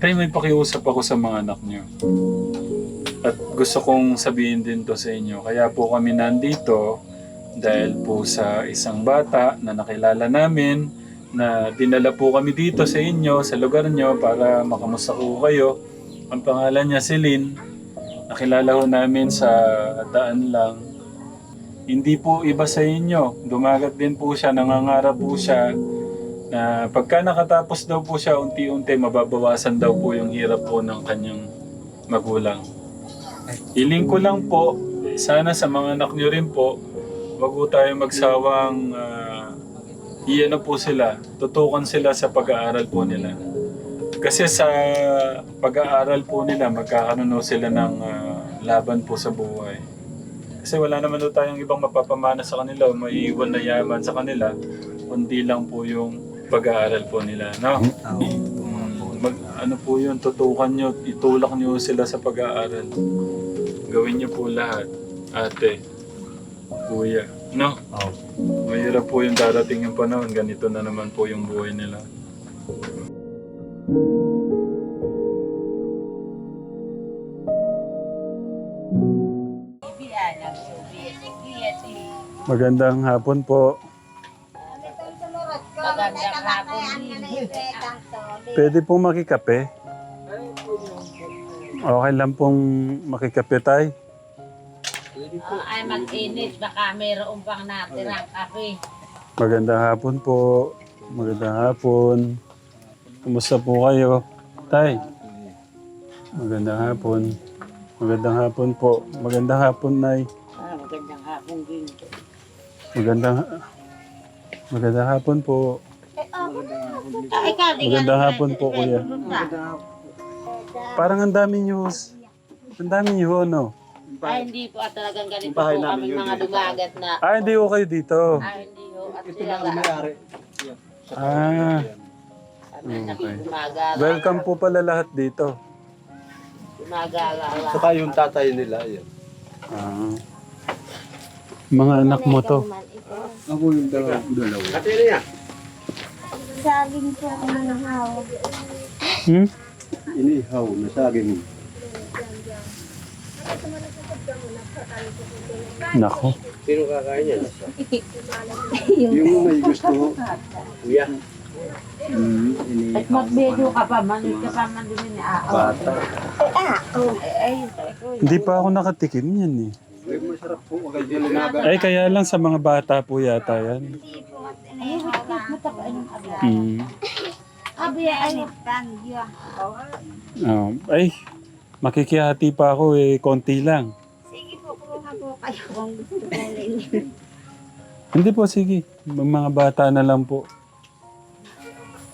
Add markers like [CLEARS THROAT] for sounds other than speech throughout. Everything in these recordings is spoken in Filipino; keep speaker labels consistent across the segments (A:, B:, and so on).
A: Tay, may pakiusap ako sa mga anak niyo. At gusto kong sabihin din to sa inyo. Kaya po kami nandito dahil po sa isang bata na nakilala namin na dinala po kami dito sa inyo, sa lugar nyo para makamusta ko kayo. Ang pangalan niya si Lynn. Nakilala ho namin sa daan lang. Hindi po iba sa inyo. Dumagat din po siya, nangangarap po siya na pagka nakatapos daw po siya, unti-unti mababawasan daw po yung hirap po ng kanyang magulang. Hiling ko lang po, sana sa mga anak niyo rin po, wag po tayo magsawang uh, iyan po sila, tutukan sila sa pag-aaral po nila. Kasi sa pag-aaral po nila, magkakaroon sila ng ah, laban po sa buhay. Kasi wala naman po tayong ibang mapapamana sa kanila o may iwan na yaman sa kanila, kundi lang po yung pag-aaral po nila. No? Mm, Mag, ano po yun, tutukan nyo, itulak nyo sila sa pag-aaral. Gawin nyo po lahat, ate, kuya. No?
B: Oo.
A: Mahirap po yung darating yung panahon, ganito na naman po yung buhay nila. Magandang hapon po. Pwede pong makikape? Okay lang pong makikape tay.
C: Ah, ay mag-init, baka mayroon pang natirang kape.
A: Magandang hapon po. Magandang hapon. Kumusta po kayo? Tay. Magandang hapon. Magandang hapon po. Magandang hapon, Nay.
C: Ah, magandang hapon din.
A: Magandang Magandang hapon po.
C: Ah, ikaw, di ka
A: Magandang hapon po, kuya. Parang ang dami niyo. Ang dami niyo, no?
C: Ay, hindi po at talagang ganito po kami mga dumagat na.
A: Ah, hindi ko kayo dito.
C: Ay, hindi po. At sila lang.
A: Ah,
C: Kami na
A: Okay.
C: gumagala.
A: welcome po pala lahat dito.
C: Gumagala.
B: Saka yung tatay nila, yan.
A: Ah. Mga anak mo to.
B: Ako yung dalawa. dalawa.
D: Saging po ako nanahawag.
A: Hmm?
B: Inihaw na saging.
A: Nako.
B: Sino kakain yan? yung may gusto. Kuya. Mm,
C: At
B: inihaw.
C: mag-video ka pa, manig ka pa man din ni Aaw.
B: Bata.
C: Ay, ay,
A: Hindi pa ako nakatikim yan eh.
B: Ay,
A: kaya lang sa mga bata po yata yan. Hmm.
C: Abi, ay,
D: tangyo.
A: Oh, ay, makikihati pa ako eh, konti lang.
D: Sige po, kuha po kayo kung gusto.
A: Hindi po, sige. Mga bata na lang po.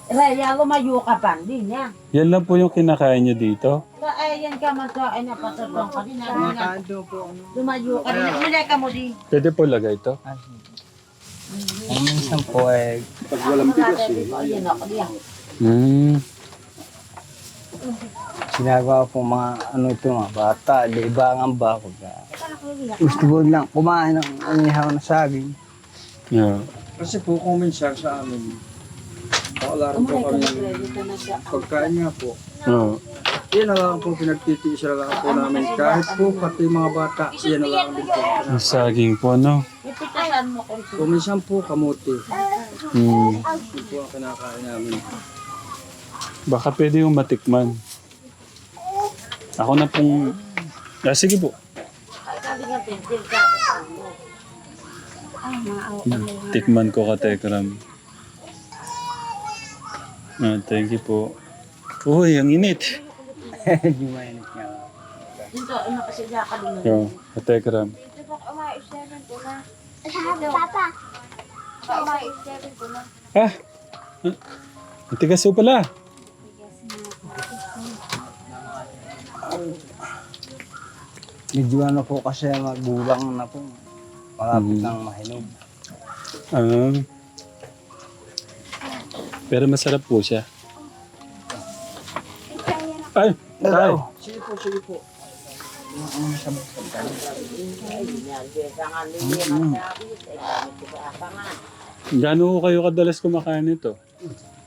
C: Raya, lumayo ka pa, hindi niya.
A: Yan lang po yung kinakain nyo dito.
C: Ayan ka man sa ay napasatong ka din. Lumayo ka din. Muli ka mo di.
A: Pwede po lagay ito.
E: Kung po eh,
B: Pag walang bigas eh.
C: Ayan ako diyan.
A: Hmm.
E: ginagawa po mga ano ito mga bata, libangan ba ako ka. Gusto ko lang kumain ng anihaw na saging.
A: Yeah.
B: Kasi po kung minsan sa amin, pakalaran po kami pagkain nga po.
A: Oh.
B: Yan na lang po pinagtitiis na lang po namin. Kahit po pati mga bata, yan na lang din po.
A: Ang saging po, no?
B: Minsan po kamuti,
A: Hmm.
B: yun po ang kinakain namin.
A: Baka pwede yung matikman. Ako na pong... Ah, sige po. Tikman ko ka, Tekram. Ah, thank you po. Uy, ang init.
E: Medyo mainit nga.
C: dito, ano kasi ka din.
A: Yo, ka, Tekram.
D: Ito po, umayos seven po na. Papa. Umayos seven po na.
A: Ah! Ang tigas po pala.
E: Medyo ano po kasi magulang na po. Malapit nang mahinog.
A: Ah. Pero masarap po siya. Ay! Ay!
B: Sige po, sige po.
A: Gaano ko kayo kadalas kumakain nito?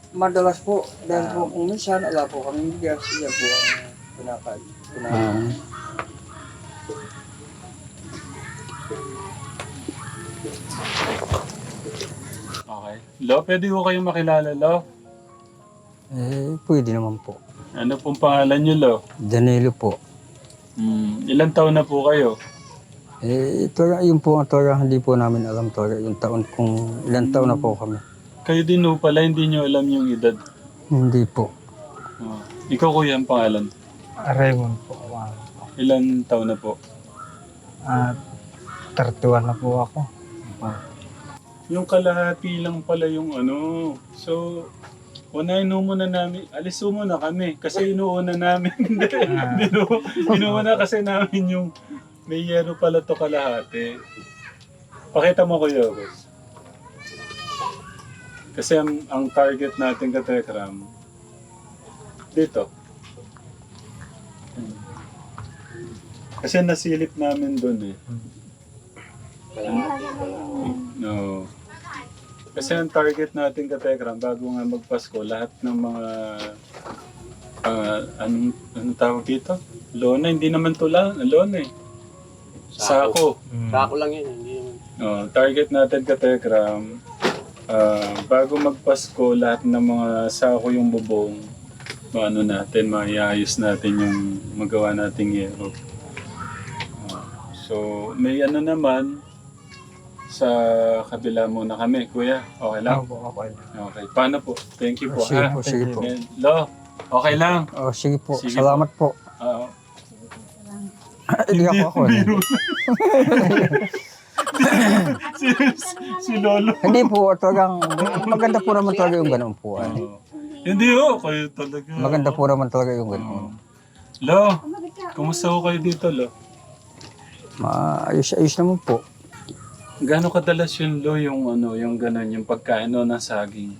B: madalas po, dahil po kung minsan, wala po kami bigas, yan po ang pinaka, pinaka,
E: Ah,
A: Okay. Lo, pwede ko kayong makilala, Lo.
E: eh, pwede naman po.
A: Ano pong pangalan niyo, Lo?
E: Danilo po.
A: Hmm, ilang taon na po kayo?
E: Eh, ito yun po ang tora, hindi po namin alam tora, yung taon kung ilang taon na po kami.
A: Kayo din ho pala, hindi niyo alam yung edad.
E: Hindi po.
A: Oh. Ikaw, kuya, ang pangalan.
F: Raymond po. Wow.
A: Ilang taon na po?
F: At 31 na po ako.
A: Yung kalahati lang pala yung ano. So, unahin muna namin. Alis mo muna kami. Kasi inuuna namin. [LAUGHS] Hindi. [LAUGHS] Inu- inuuna kasi namin yung may yero pala to kalahati. Pakita mo kuya, boss. Kasi ang, ang target natin ka Tekram, dito. Hmm. Kasi nasilip namin doon eh. No. Kasi ang target natin ka Tekram, bago nga magpasko, lahat ng mga ah anong, anong tawag dito? Lona, hindi naman tula, lona eh. Sako.
B: Sako lang yun, hindi yun.
A: Oh, target natin ka Tekram, ah, bago magpasko, lahat ng mga sako yung bubong, ano natin, maiayos natin yung magawa nating yero. Ah, so, may ano naman, sa kabila muna kami, kuya. Okay lang?
F: Opo, okay.
A: Okay. Paano po? Thank you po.
E: Sige
A: ha?
E: po, sige po.
A: Eh, Lo, okay lang.
E: Oh, sige po,
A: Sige
E: salamat po.
A: Oo. [LAUGHS]
E: Hindi ako ako. eh. [LAUGHS]
A: si, si Lolo.
E: Hindi po, talagang maganda po naman talaga yung ganun po. ah.
A: Oo. Hindi ho, kayo talaga.
E: Maganda po naman talaga yung ganun.
A: Lo, kumusta ho kayo dito, Lo?
E: Maayos-ayos naman po.
A: Gano'ng kadalas yun, Lo, yung ano, yung gano'n, yung pagkain no, ng saging?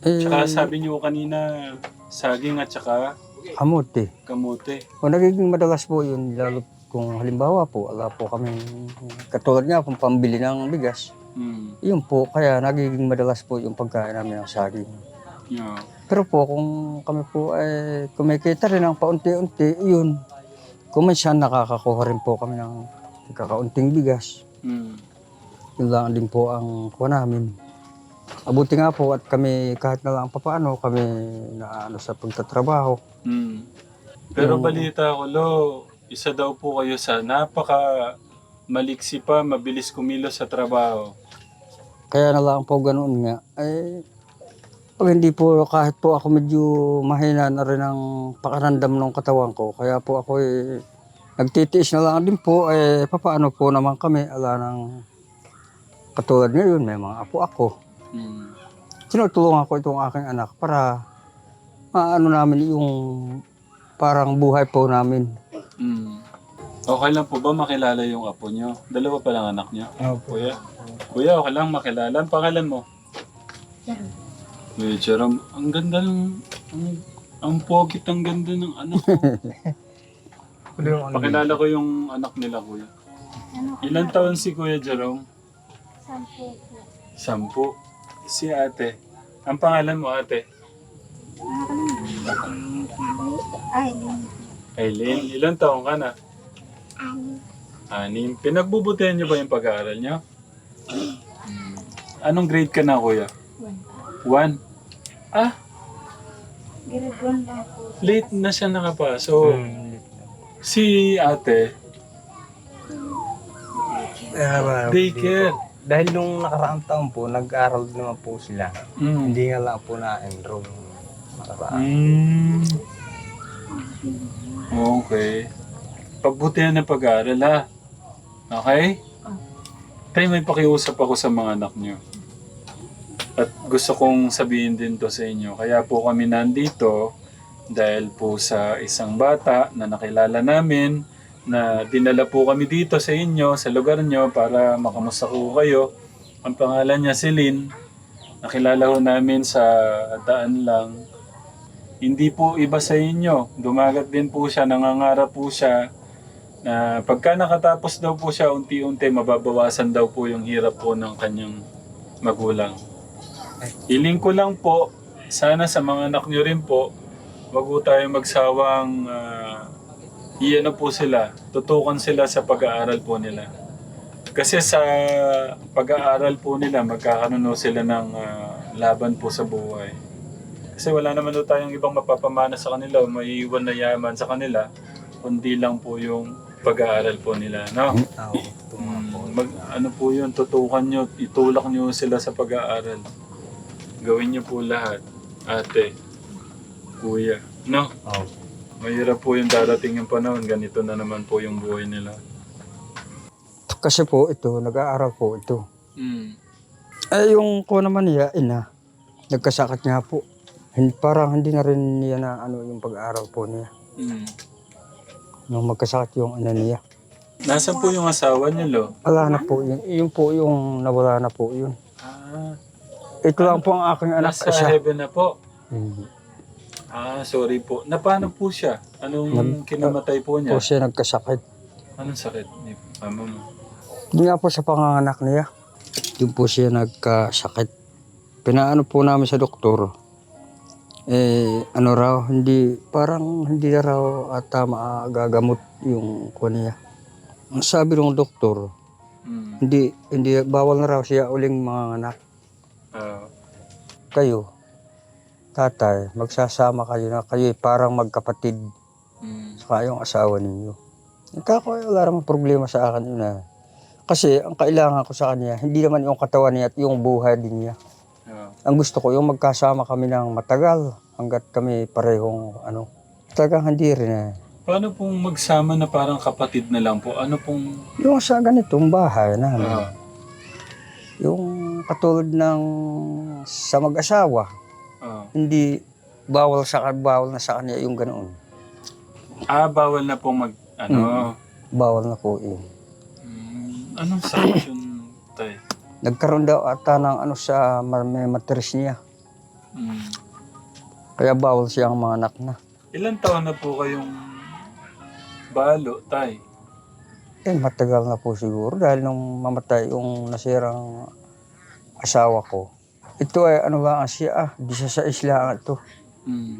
E: Eh,
A: Tsaka sabi niyo kanina, saging at tsaka
E: kamote.
A: kamote.
E: O nagiging madalas po yun, lalo kung halimbawa po, wala po kami, katulad nga kung pambili ng bigas,
A: Hmm.
E: yun po, kaya nagiging madalas po yung pagkain namin ng saging.
A: Yeah.
E: Pero po, kung kami po ay kumikita rin ng paunti-unti, yun. Kung minsan nakakakuha rin po kami ng kakaunting bigas.
A: Hmm.
E: Yun lang din po ang kuha namin. Abuti nga po at kami kahit na lang papaano kami na ano sa pagtatrabaho.
A: Hmm. Pero
E: Yung-
A: balita ko, Lo, isa daw po kayo sa napaka maliksi pa, mabilis kumilos sa trabaho.
E: Kaya na lang po ganoon nga. Ay, pag hindi po kahit po ako medyo mahina na rin ang pakarandam ng katawan ko. Kaya po ako eh, nagtitiis na lang din po. Eh, papaano po naman kami. Ala ng katulad ngayon, may mga apo ako.
A: Hmm.
E: Tinutulungan ko itong aking anak para maano namin yung parang buhay po namin.
A: Hmm. Okay lang po ba makilala yung apo nyo? Dalawa pa lang anak nyo?
F: Opo.
A: Kuya? Kuya, okay lang makilala. Ang pangalan mo? Kuya Jerome, ang ganda ng... Ang, ang pogit, ang ganda ng anak ko. [LAUGHS] Pakilala ko yung anak nila, kuya. Ilan taon si Kuya Jerome?
D: Sampu po.
A: Sampu. Si ate. Ang pangalan mo, ate?
D: Ay,
A: Aileen. Ilan taon ka na?
D: ano?
A: Anim. Pinagbubutihan niyo ba yung pag-aaral niyo? Anong grade ka na, kuya? One. Ah,
D: Grade 1 lang po.
A: late na siya nakapasok. Si ate, daycare.
F: Dahil nung nakaraang taon po, nag-aral naman po sila.
A: Mm.
F: Hindi nga lang po na-enroll nung nakaraan.
A: Mm. Okay. Pagbutihan ng pag-aaral ha. Okay? Tay, may pakiusap ako sa mga anak niyo. At gusto kong sabihin din to sa inyo. Kaya po kami nandito dahil po sa isang bata na nakilala namin na dinala po kami dito sa inyo, sa lugar nyo para makamusta ko kayo. Ang pangalan niya si Lynn. Nakilala ho namin sa daan lang. Hindi po iba sa inyo. Dumagat din po siya, nangangarap po siya na pagka nakatapos daw po siya, unti-unti mababawasan daw po yung hirap po ng kanyang magulang. Iling ko lang po sana sa mga anak nyo rin po, wag po tayo magsawang uh, iyan po sila, tutukan sila sa pag-aaral po nila. Kasi sa pag-aaral po nila, magkakaroon sila ng ah, laban po sa buhay. Kasi wala naman po tayong ibang mapapamana sa kanila o may iwan na yaman sa kanila, kundi lang po yung pag-aaral po nila. No?
F: Oo.
A: Mm, mag, ano po yun, tutukan nyo, itulak nyo sila sa pag-aaral. Gawin nyo po lahat, ate, kuya. No?
F: Oo.
A: Mahirap po yung darating yung panahon, ganito na naman po yung buhay nila.
E: Kasi po ito, nag-aaral po ito.
A: Mm.
E: Eh, yung ko naman niya, ina, nagkasakit nga po. Hindi, parang hindi na rin niya na ano yung pag-aaral po niya.
A: Mm.
E: Nung magkasakit yung ano niya.
A: Nasaan po yung asawa niyo, Lo?
E: Wala na po yun. Yun po yung nawala na po yun.
A: Ah,
E: Ito lang po ang aking anak
A: nasa
E: isa.
A: heaven na po.
E: Hindi
A: Ah, sorry po. Napano po siya? Anong kinamatay po
E: po
A: niya?
E: siya nagkasakit.
A: Anong sakit ni mama mo?
E: Hindi nga po sa panganganak niya. Doon po siya nagkasakit. Pinaano po namin sa doktor. Eh, ano raw, hindi, parang hindi na raw ata gagamot yung kuha niya. Ang sabi ng doktor,
A: Mm.
E: hindi, hindi, bawal na raw siya uling mga anak.
A: Ah,
E: Kayo, tatay, magsasama kayo na kayo parang magkapatid
A: mm.
E: sa yung asawa ninyo. Ika ko, wala namang problema sa akin yun ah. Kasi ang kailangan ko sa kanya, hindi naman yung katawan niya at yung buhay din niya.
A: Ah,
E: Ang gusto ko, yung magkasama kami ng matagal hanggat kami parehong ano. Talagang hindi rin eh.
A: Paano pong magsama na parang kapatid na lang po? Ano pong...
E: Yung sa ganitong bahay namin,
A: Ah,
E: yung katulad ng sa mag-asawa,
A: ah.
E: hindi bawal sa bawal na sa kanya yung ganoon.
A: Ah, bawal na pong mag... Ano?
E: Bawal na po yun.
A: Mm, anong sakit yun, tay?
E: Nagkaroon daw ata ng ano sa ma- may matris niya.
A: Mm.
E: Kaya bawal siyang mga anak na.
A: Ilan taon na po kayong balo, tay?
E: Eh, matagal na po siguro dahil nung mamatay yung nasirang asawa ko. Ito ay ano ba ang siya ah, di siya sa isla ito.
A: Mm.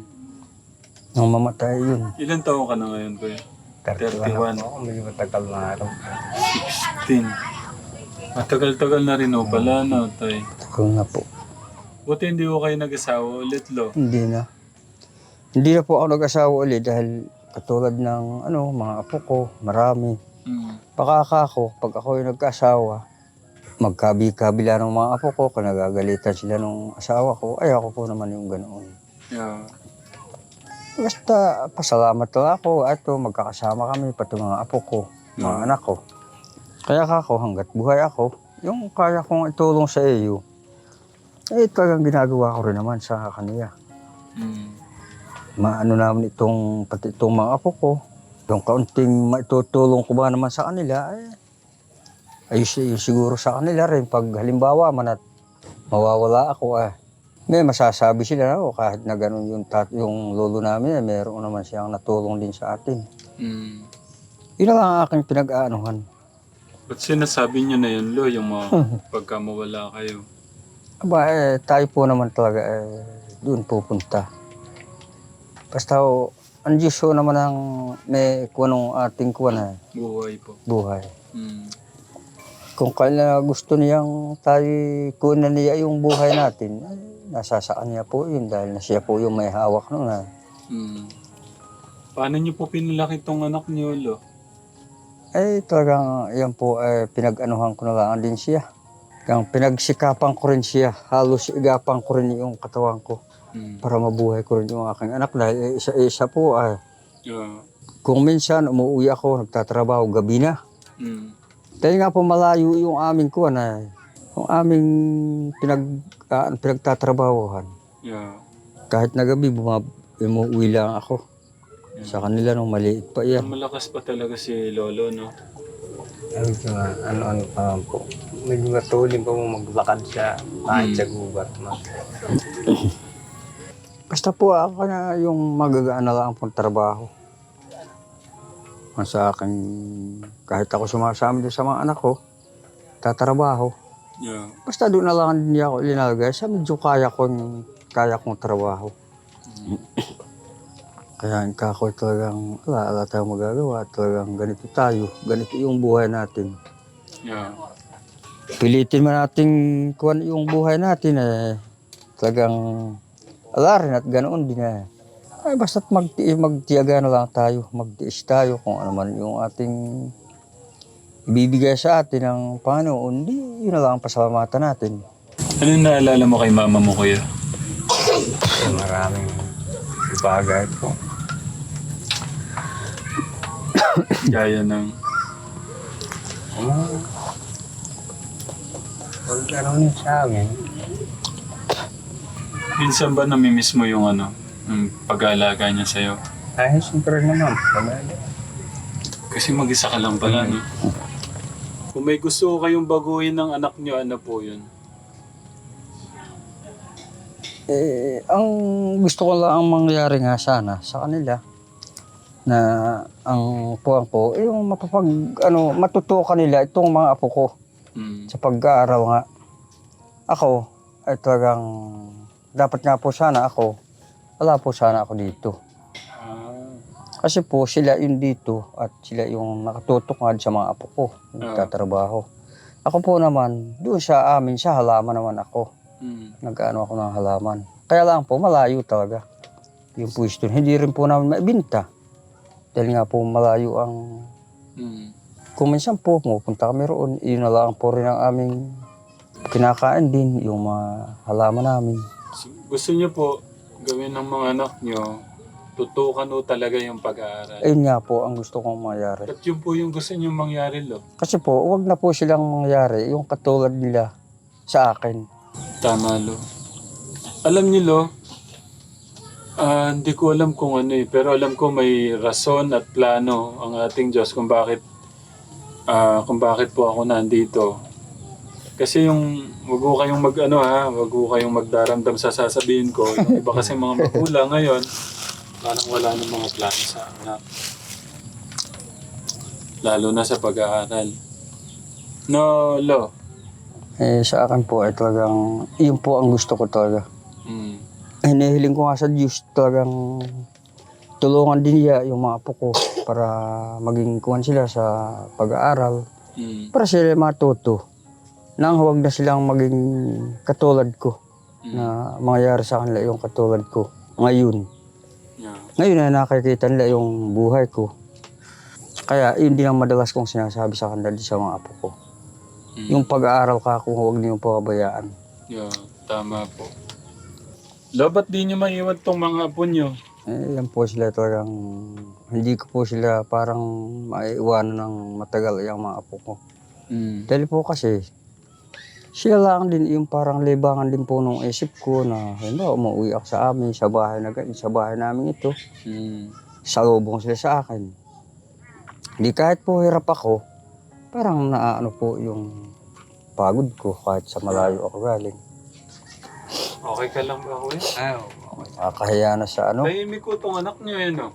E: Nung mamatay yun.
A: Ilan taon ka na ngayon, kuya? 31.
F: Ako, medyo matagal na araw.
A: 16. Matagal-tagal na rin o pala, no, tay?
E: Tagal na po.
A: Buti hindi ko kayo nag-asawa ulit, lo.
E: Hindi na. Hindi na po ako nag-asawa ulit dahil katulad ng ano, mga apo ko, marami.
A: Mm.
E: Pakaka ko, pag ako yung nagkasawa, magkabi-kabila ng mga apo ko, kung nagagalitan sila ng asawa ko, ay ako po naman yung ganoon.
A: Yeah.
E: Basta pasalamat lang ako at to, magkakasama kami pati mga apo ko, mga
A: Mm.
E: anak ko. Kaya kako hanggat buhay ako, yung kaya kong itulong sa iyo, eh talagang ginagawa ko rin naman sa kanila.
A: Mm.
E: Maano naman itong pati itong mga apo ko, yung kaunting maitutulong ko ba naman sa kanila, eh, ayos siguro sa kanila rin. Pag halimbawa man at mawawala ako, eh, may masasabi sila na, oh, kahit na ganun yung, tat, yung lolo namin, eh, meron naman siyang natulong din sa atin.
A: Mm.
E: Yun lang ang aking pinag-aanuhan.
A: Ba't sinasabi niyo na yun, lo, yung mga pagka mawala kayo?
E: Aba, eh, tayo po naman talaga eh, doon pupunta. Basta oh, ang Diyos ho naman ang may kunong ating kuwan na
A: Buhay po.
E: buhay.
A: Mm.
E: Kung kailan gusto niyang tayo kunan niya yung buhay natin, eh, nasa sa kanya po yun dahil na siya po yung may hawak nun. ah.
A: Mm. Paano niyo po pinalaki tong anak niyo, lo?
E: Eh talagang yan po eh, pinag-anuhan ko na lang din siya. Kang pinagsikapan ko rin siya, halos igapan ko rin yung katawan ko
A: Mm.
E: para mabuhay ko rin yung aking anak dahil isa-isa po ay
A: Yeah.
E: Kung minsan umuwi ako, nagtatrabaho gabi na.
A: Mm.
E: Dahil nga po malayo yung aming kuwan na yung aming pinag, ah, pinagtatrabahohan.
A: Yeah.
E: Kahit na gabi, bumab, umuwi lang ako. Sa kanila nung maliit pa yan.
A: Malakas pa talaga si Lolo, no?
F: Ano nga, ano-ano pa man po. Matulin pa mo maglakad siya kahit
A: Hmm.
F: sa gubat. Ma.
E: Basta po ako na yung magagaan na lang pong trabaho. Sa akin, kahit ako sumasama din sa mga anak ko, tatrabaho.
A: Yeah.
E: Basta doon na lang din ako linalagay sa medyo kaya kong kaya kong trabaho. [CLEARS THROAT] Kaya ang kako talagang, wala, wala tayong magagawa. Talagang ganito tayo. Ganito yung buhay natin.
A: Yeah.
E: Pilitin man natin kuhan yung buhay natin eh. Talagang, wala rin at ganoon din eh. Ay, basta't magti magtiyaga na lang tayo. Magtiis tayo kung ano man yung ating ibibigay sa atin ng Panginoon. Di, yun na lang ang pasalamatan natin.
A: Ano naalala mo kay mama mo, kuya?
F: So, maraming bagay po. [COUGHS]
A: Gaya ng...
F: Oh. Pag gano'n sa amin,
A: Minsan ba namimiss mo yung ano, yung pag-aalaga niya sa'yo?
F: ay siyempre naman, pamilya.
A: Kasi mag-isa ka lang pala, no? Kung may gusto ko kayong baguhin ng anak niyo, ano po yun?
E: Eh, ang gusto ko lang ang mangyari nga sana sa kanila na ang puwang ko, eh, yung mapapag, ano, matutukan nila itong mga apo ko
A: Mm.
E: sa pag-aaral nga. Ako, ay talagang, dapat nga po sana ako, wala po sana ako dito.
A: Ah.
E: Kasi po sila yung dito at sila yung nakatutok nga sa mga apo ko, nagtatrabaho. Ako po naman, doon sa amin, sa halaman naman ako.
A: Mm.
E: nag-ano ako ng halaman. Kaya lang po, malayo talaga. Yung pwesto. Hindi rin po namin maibinta. Dahil nga po malayo ang...
A: Mm.
E: Kung minsan po, pupunta kami roon, yun na lang po rin ang aming kinakain din, yung mga halaman namin.
A: Gusto niyo po gawin ng mga anak niyo, tutukan o talaga yung pag-aaral.
E: Ayun nga po ang gusto kong mangyari.
A: At yun po yung gusto niyo mangyari, lo.
E: Kasi po, wag na po silang mangyari yung katulad nila sa akin.
A: Tama, lo. Alam niyo, lo, ah, hindi ko alam kung ano eh, pero alam ko may rason at plano ang ating Diyos kung bakit ah, kung bakit po ako nandito. Kasi yung, wag ko kayong mag, ano ha, wag ko kayong magdaramdam sa sasabihin ko. Yung iba kasi mga magulang ngayon, parang wala ng mga plano sa anak. Lalo na sa pag-aaral. No, lo.
E: Eh, sa akin po ay talagang, yun po ang gusto ko talaga.
A: Mm.
E: hinihiling ko nga sa Diyos talagang tulungan din niya yung mga apo ko para maging kuwan sila sa pag-aaral
A: Mm.
E: para sila matuto nang huwag na silang maging katulad ko
A: Mm.
E: na mangyayari sa kanila yung katulad ko ngayon.
A: Yeah.
E: Ngayon na nakikita nila yung buhay ko. Kaya yun din ang madalas kong sinasabi sa kanila sa mga apo ko.
A: Mm.
E: Yung pag-aaral ka kung huwag niyong pababayaan.
A: Yeah, tama po. Ba't di nyo maiwan tong mga apo nyo?
E: Eh, yan po sila talagang, hindi ko po sila parang maiiwanan ng matagal yung mga apo ko.
A: Mm.
E: Dahil po kasi, sila lang din yung parang libangan din po nung isip ko na, halimbawa, umuwi ako sa amin, sa bahay na ganyan, sa bahay namin ito,
A: Mm.
E: salubong sila sa akin. Hindi kahit po hirap ako, parang naaano po yung pagod ko kahit sa malayo ako galing.
A: Okay ka lang ba, kuya?
F: Ay, okay.
E: Nakakahiya na sa ano.
A: Tahimik ko tong anak nyo, eh, no?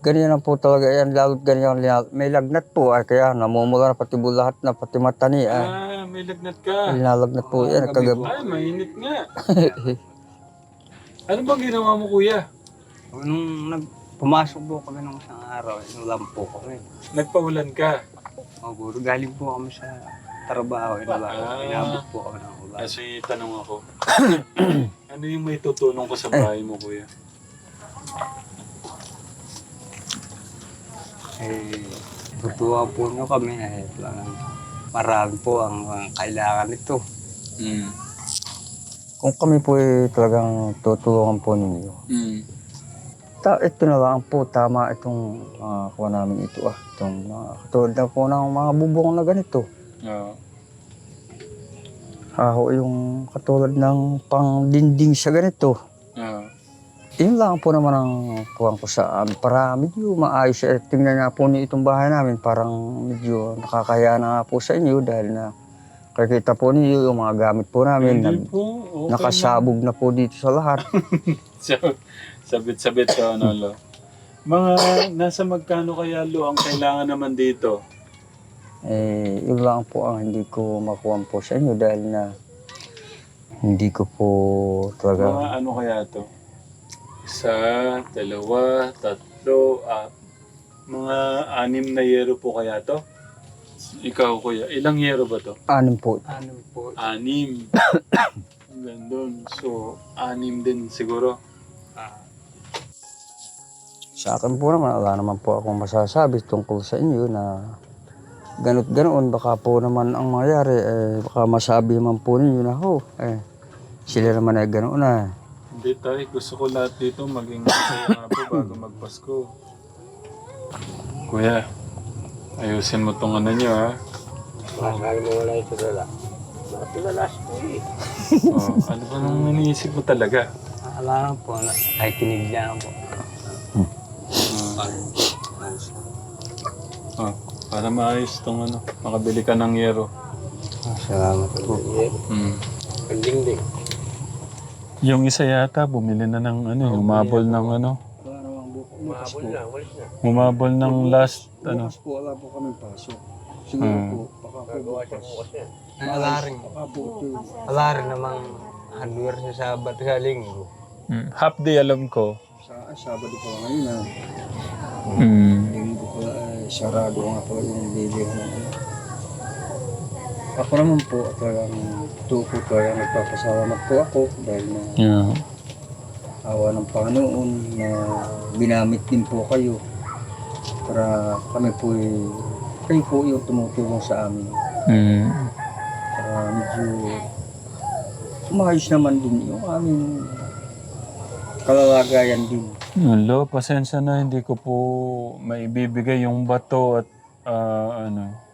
E: Ganyan lang po talaga yan, lalo't ganyan. linal- May lagnat po, ay kaya namumula na pati lahat na pati mata niya. Ay,
A: Ah, may lagnat ka.
E: linalagnat po yan, kagabi.
A: Ay, mainit nga. [LAUGHS] ano bang ginawa mo, kuya?
F: Nung nag, pumasok po kami nung isang araw, inulam po kami.
A: Nagpaulan ka.
F: O, puro galing po kami sa trabaho, inulam.
A: Ah.
F: Inabot po kami ng ulan.
A: Kasi tanong ako, [CLEARS THROAT] ano yung may tutulong ko sa bahay mo, kuya?
F: Eh, tutuwa po nyo kami. Eh, talagang marami po ang, ang kailangan nito.
A: Mm.
E: Kung kami po ay talagang tutulungan po ninyo,
A: Mm.
E: ta ito na lang po, tama itong mga kuha namin ito ah. Itong mga katulad na po ng mga bubong na ganito.
A: Oo.
E: Aho yung katulad ng pang-dinding sa ganito. Yun lang po naman ang kuha ko sa amin. Para medyo maayos. Eh, tingnan nga po niyo itong bahay namin. Parang medyo nakakaya na nga po sa inyo dahil na kakita po niyo yung mga gamit po namin.
A: Hindi
E: Nag,
A: po. Okay
E: nakasabog na po dito sa lahat. [LAUGHS]
A: Sabit-sabit ka, ano, lo. Mga nasa magkano kaya, lo, ang kailangan naman dito?
E: Eh, yun lang po ang hindi ko makuha po sa inyo dahil na
G: Hindi ko po talaga...
A: Mga ano kaya to? Isa, dalawa, tatlo, ah, mga anim na yero po kaya to? Ikaw kuya, ilang yero ba to?
G: Anim po.
F: Ano po?
A: Anim. [COUGHS] Gandun. So, anim din siguro.
F: Ah,
G: Sa akin po naman, wala naman po akong masasabi tungkol sa inyo na ganot ganoon. Baka po naman ang mangyari, eh, baka masabi naman po ninyo na, ho, eh, sila naman ay ganoon na.
A: Hindi tayo. Gusto ko lahat dito maging masaya nga po bago magpasko. Kuya, ayusin mo tong ano nyo ha.
F: Masabi mo wala ito dala. Bakit lalas po eh?
A: Oh, ano ba nang iniisip mo talaga?
F: Lang po. Ay, kinig lang po.
A: Oh, para maayos tong ano, makabili ka ng yero.
F: Salamat po.
A: Hmm.
F: Pagdingding.
A: Yung isa yata, bumili na ng ano, umabol ng ano.
E: Bukas po.
F: walis na.
A: umabol ng last, ano.
E: Bukas po, wala po kami pasok. Siguro
A: Hmm.
E: po, baka po bukas.
F: Ay, wala rin.
E: Baka po ito.
F: Wala rin namang hardware sa Sabat sa linggo.
A: Mm, half day alam ko.
E: Sa Sabado po ngayon na.
A: Mm.
E: Linggo ay sarado nga po yung video ng ano. Ako naman po, talagang tuko talagang nagpapasalamat po ako dahil na
A: Yeah.
E: awa ng Panginoon na binamit din po kayo para kami po ay- kayo po yung tumutulong sa amin.
A: Mm.
E: Para medyo umayos naman din yung aming kalalagayan din.
A: Lo, pasensya na hindi ko po maibibigay yung bato at ah, ano.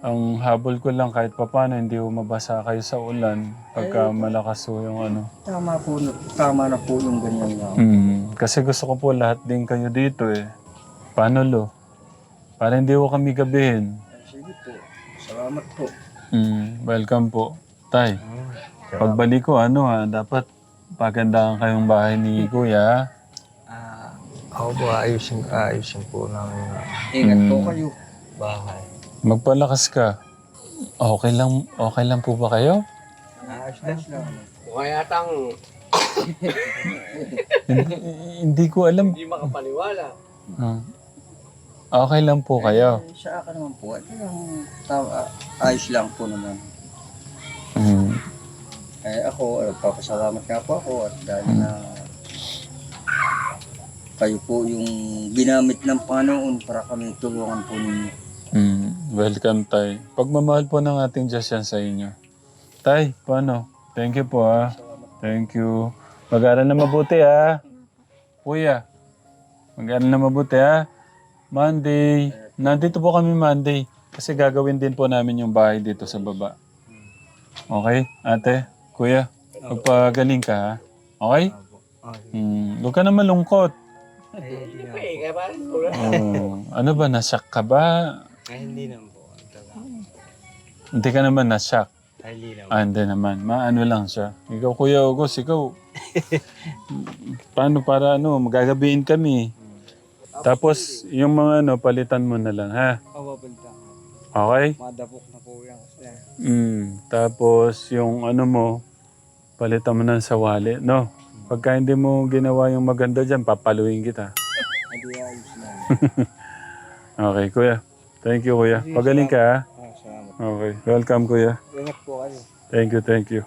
A: Ang habol ko lang kahit papano hindi ko mabasa kayo sa ulan pagka malakas po yung ano.
E: Tama po, tama na po yung ganyan nga.
A: Mm. Kasi gusto ko po lahat din kayo dito eh. Paano lo? Para hindi ko kami gabihin.
E: Sige po, salamat po.
A: Mm. Welcome po. Tay, pagbalik ko ano ha, dapat pagandahan kayong bahay ni Kuya.
F: Ah, ako po, ayusin, ayusin po namin yung
E: Ingat po
A: Mm.
E: kayo.
F: bahay.
A: Magpalakas ka. Okay lang, okay lang po ba kayo?
E: Ayos lang.
F: Kaya tang
A: hindi, hindi ko alam.
F: hindi makapaniwala.
A: Ah. Okay lang po kayo.
E: Eh, sa akin naman po, ito yung tama, ayos lang po naman.
A: Mm.
E: Eh ako, eh, papasalamat nga po ako at dahil na kayo po yung ginamit ng Panginoon para kami tulungan po ninyo.
A: Mm. Welcome, Tay. Pagmamahal po ng ating Diyos yan sa inyo. Tay, paano? Thank you po ah. Thank you. Mag-aaral na mabuti ah. Kuya, mag-aaral na mabuti ah. Monday. Nandito po kami Monday. Kasi gagawin din po namin yung bahay dito sa baba. Okay, ate, kuya, magpagaling ka ha. Okay? Hmm, huwag ka na malungkot. Oh, ano ba, nasyak ka ba?
F: Ay, hindi naman po. Talaga.
A: Hindi ka naman nasyak.
F: Ay, hindi naman.
A: Ah, hindi naman. Maano lang siya. Ikaw, Kuya August, ikaw. Paano para ano, magagabiin kami. Tapos, yung mga ano, palitan mo na lang, ha?
F: Papapunta.
A: Okay?
F: Madapok na po yan. Kasi
A: Mm. Tapos, yung ano mo, palitan mo ng sawali, no? Pagka hindi mo ginawa yung maganda dyan, papaluin kita.
E: Hindi ayos na. [LAUGHS]
A: Okay, Kuya. Thank you, Kuya. Pagaling ka, ha?
E: Ah, salamat.
A: Okay. Welcome, Kuya.
F: ingat po kayo.
A: Thank you, thank you.